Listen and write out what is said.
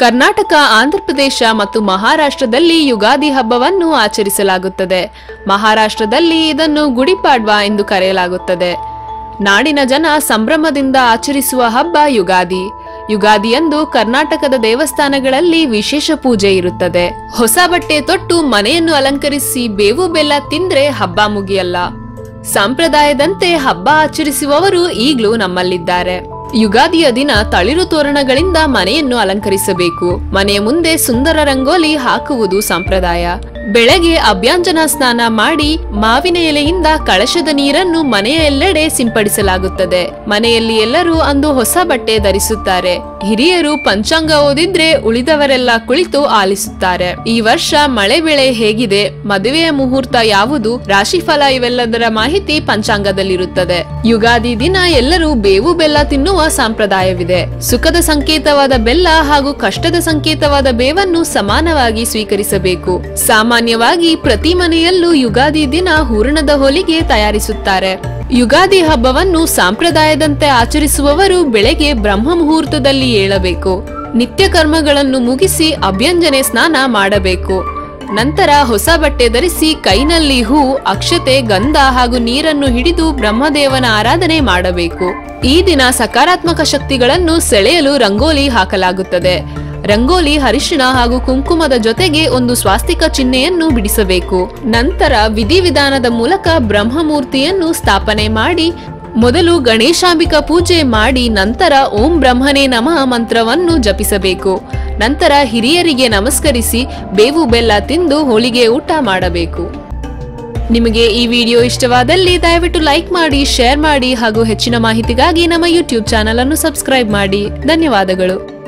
ಕರ್ನಾಟಕ ಆಂಧ್ರಪ್ರದೇಶ ಮತ್ತು ಮಹಾರಾಷ್ಟ್ರದಲ್ಲಿ ಯುಗಾದಿ ಹಬ್ಬವನ್ನು ಆಚರಿಸಲಾಗುತ್ತದೆ. ಮಹಾರಾಷ್ಟ್ರದಲ್ಲಿ ಇದನ್ನು ಗುಡಿಪಾಡ್ವಾ ಎಂದು ಕರೆಯಲಾಗುತ್ತದೆ. ನಾಡಿನ ಜನ ಸಂಭ್ರಮದಿಂದ ಆಚರಿಸುವ ಹಬ್ಬ ಯುಗಾದಿ. ಯುಗಾದಿಯಂದು ಕರ್ನಾಟಕದ ದೇವಸ್ಥಾನಗಳಲ್ಲಿ ವಿಶೇಷ ಪೂಜೆ ಇರುತ್ತದೆ. ಹೊಸ ಬಟ್ಟೆ ತೊಟ್ಟು ಮನೆಯನ್ನು ಅಲಂಕರಿಸಿ ಬೇವು ಬೆಲ್ಲ ತಿಂದ್ರೆ ಹಬ್ಬ ಮುಗಿಯಲ್ಲ. ಸಂಪ್ರದಾಯದಂತೆ ಹಬ್ಬ ಆಚರಿಸುವವರು ಈಗಲೂ ನಮ್ಮಲ್ಲಿದ್ದಾರೆ. ಯುಗಾದಿಯ ದಿನ ತಳಿರು ತೋರಣಗಳಿಂದ ಮನೆಯನ್ನು ಅಲಂಕರಿಸಬೇಕು. ಮನೆಯ ಮುಂದೆ ಸುಂದರ ರಂಗೋಲಿ ಹಾಕುವುದು ಸಂಪ್ರದಾಯ. ಬೆಳಗ್ಗೆ ಅಭ್ಯಂಜನ ಸ್ನಾನ ಮಾಡಿ ಮಾವಿನ ಎಲೆಯಿಂದ ಕಳಶದ ನೀರನ್ನು ಮನೆಯ ಎಲ್ಲೆಡೆ ಸಿಂಪಡಿಸಲಾಗುತ್ತದೆ. ಮನೆಯಲ್ಲಿ ಎಲ್ಲರೂ ಅಂದು ಹೊಸ ಬಟ್ಟೆ ಧರಿಸುತ್ತಾರೆ. ಹಿರಿಯರು ಪಂಚಾಂಗ ಓದಿದ್ರೆ ಉಳಿದವರೆಲ್ಲ ಕುಳಿತು ಆಲಿಸುತ್ತಾರೆ. ಈ ವರ್ಷ ಮಳೆ ಬೆಳೆ ಹೇಗಿದೆ, ಮದುವೆಯ ಮುಹೂರ್ತ ಯಾವುದು, ರಾಶಿಫಲ ಇವೆಲ್ಲದರ ಮಾಹಿತಿ ಪಂಚಾಂಗದಲ್ಲಿರುತ್ತದೆ. ಯುಗಾದಿ ದಿನ ಎಲ್ಲರೂ ಬೇವು ಬೆಲ್ಲ ತಿನ್ನುವ ಸಂಪ್ರದಾಯವಿದೆ. ಸುಖದ ಸಂಕೇತವಾದ ಬೆಲ್ಲ ಹಾಗೂ ಕಷ್ಟದ ಸಂಕೇತವಾದ ಬೇವನ್ನು ಸಮಾನವಾಗಿ ಸ್ವೀಕರಿಸಬೇಕು. ಸಾಮಾನ್ಯವಾಗಿ ಪ್ರತಿ ಮನೆಯಲ್ಲೂ ಯುಗಾದಿ ದಿನ ಹೂರಣದ ಹೋಲಿಗೆ ತಯಾರಿಸುತ್ತಾರೆ. ಯುಗಾದಿ ಹಬ್ಬವನ್ನು ಸಂಪ್ರದಾಯದಂತೆ ಆಚರಿಸುವವರು ಬೆಳಗ್ಗೆ ಬ್ರಹ್ಮ ಮುಹೂರ್ತದಲ್ಲಿ ಏಳಬೇಕು. ನಿತ್ಯ ಕರ್ಮಗಳನ್ನು ಮುಗಿಸಿ ಅಭ್ಯಂಜನೆ ಸ್ನಾನ ಮಾಡಬೇಕು. ನಂತರ ಹೊಸ ಬಟ್ಟೆ ಧರಿಸಿ ಕೈನಲ್ಲಿ ಹೂ, ಅಕ್ಷತೆ, ಗಂಧ ಹಾಗೂ ನೀರನ್ನು ಹಿಡಿದು ಬ್ರಹ್ಮದೇವನ ಆರಾಧನೆ ಮಾಡಬೇಕು. ಈ ದಿನ ಸಕಾರಾತ್ಮಕ ಶಕ್ತಿಗಳನ್ನು ಸೆಳೆಯಲು ರಂಗೋಲಿ ಹಾಕಲಾಗುತ್ತದೆ. ರಂಗೋಲಿ ಹರಿಶಿಣ ಹಾಗೂ ಕುಂಕುಮದ ಜೊತೆಗೆ ಒಂದು ಸ್ವಾಸ್ತಿಕ ಚಿಹ್ನೆಯನ್ನು ಬಿಡಿಸಬೇಕು. ನಂತರ ವಿಧಿವಿಧಾನದ ಮೂಲಕ ಬ್ರಹ್ಮಮೂರ್ತಿಯನ್ನು ಸ್ಥಾಪನೆ ಮಾಡಿ, ಮೊದಲು ಗಣೇಶಾಂಬಿಕ ಪೂಜೆ ಮಾಡಿ, ನಂತರ ಓಂ ಬ್ರಹ್ಮನೇ ನಮಃ ಮಂತ್ರವನ್ನು ಜಪಿಸಬೇಕು. ನಂತರ ಹಿರಿಯರಿಗೆ ನಮಸ್ಕರಿಸಿ, ಬೇವು ಬೆಲ್ಲ ತಿಂದು ಹೋಳಿಗೆ ಊಟ ಮಾಡಬೇಕು. ನಿಮಗೆ ಈ ವಿಡಿಯೋ ಇಷ್ಟವಾದಲ್ಲಿ ದಯವಿಟ್ಟು ಲೈಕ್ ಮಾಡಿ, ಶೇರ್ ಮಾಡಿ ಹಾಗೂ ಹೆಚ್ಚಿನ ಮಾಹಿತಿಗಾಗಿ ನಮ್ಮ ಯೂಟ್ಯೂಬ್ ಚಾನಲ್ ಅನ್ನು ಸಬ್ಸ್ಕ್ರೈಬ್ ಮಾಡಿ. ಧನ್ಯವಾದಗಳು.